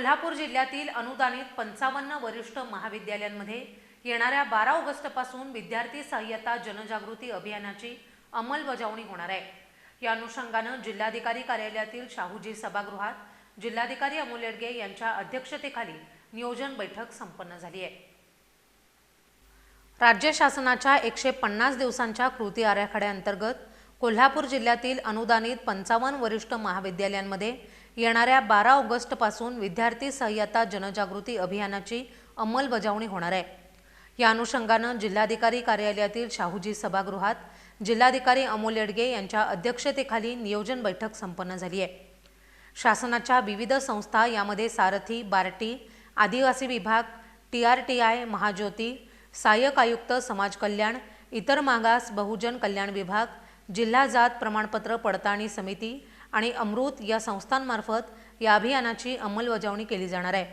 कोल्हापूर जिल्ह्यातील अनुदानित पंचावन्न वरिष्ठ महाविद्यालयांमध्ये येणाऱ्या बारा ऑगस्टपासून विद्यार्थी सहाय्यता जनजागृती अभियानाची अंमलबजावणी होणार आहे. या अनुषंगानं जिल्हाधिकारी कार्यालयातील शाहूजी सभागृहात जिल्हाधिकारी अमोल येडगे यांच्या अध्यक्षतेखाली नियोजन बैठक संपन्न झाली आहे. राज्य शासनाच्या एकशे पन्नास दिवसांच्या कृती आराखड्याअंतर्गत कोल्हापूर जिल्ह्यातील अनुदानित पंचावन्न वरिष्ठ महाविद्यालयांमध्ये येणाऱ्या बारा ऑगस्टपासून विद्यार्थी सहाय्यता जनजागृती अभियानाची अंमलबजावणी होणार आहे. या अनुषंगानं जिल्हाधिकारी कार्यालयातील शाहूजी सभागृहात जिल्हाधिकारी अमोल येडगे यांच्या अध्यक्षतेखाली नियोजन बैठक संपन्न झाली आहे. शासनाच्या विविध संस्था यामध्ये सारथी बार्टी आदिवासी विभाग T R T I Mahajyoti सहाय्यक आयुक्त समाज कल्याण इतर मागास बहुजन कल्याण विभाग जिल्हा जात प्रमाणपत्र पडताळणी समिती आणि अमृत या संस्थांमार्फत या अभियानाची अंमलबजावणी केली जाणार आहे.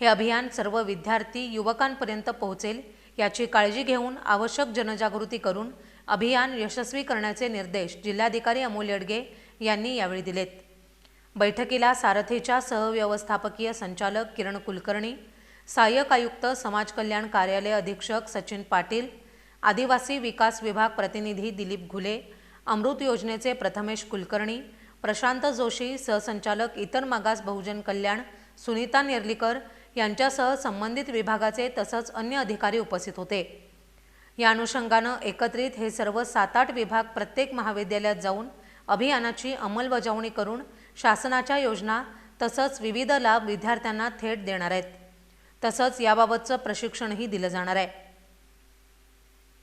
हे अभियान सर्व विद्यार्थी युवकांपर्यंत पोहोचेल याची काळजी घेऊन आवश्यक जनजागृती करून अभियान यशस्वी करण्याचे निर्देश जिल्हाधिकारी अमोल येडगे यांनी यावेळी दिलेत. बैठकीला सारथीच्या सहव्यवस्थापकीय संचालक किरण कुलकर्णी सहाय्यक आयुक्त समाज कल्याण कार्यालय अधीक्षक सचिन पाटील आदिवासी विकास विभाग प्रतिनिधी दिलीप घुले अमृत योजनेचे प्रथमेश कुलकर्णी प्रशांत जोशी सहसंचालक इतर मागास बहुजन कल्याण सुनीता नेर्लीकर यांच्यासह संबंधित विभागाचे तसंच अन्य अधिकारी उपस्थित होते. या अनुषंगानं एकत्रित हे सर्व सात आठ विभाग प्रत्येक महाविद्यालयात जाऊन अभियानाची अंमलबजावणी करून शासनाच्या योजना तसंच विविध लाभ विद्यार्थ्यांना थेट देणार आहेत. तसंच याबाबतचं प्रशिक्षणही दिलं जाणार आहे.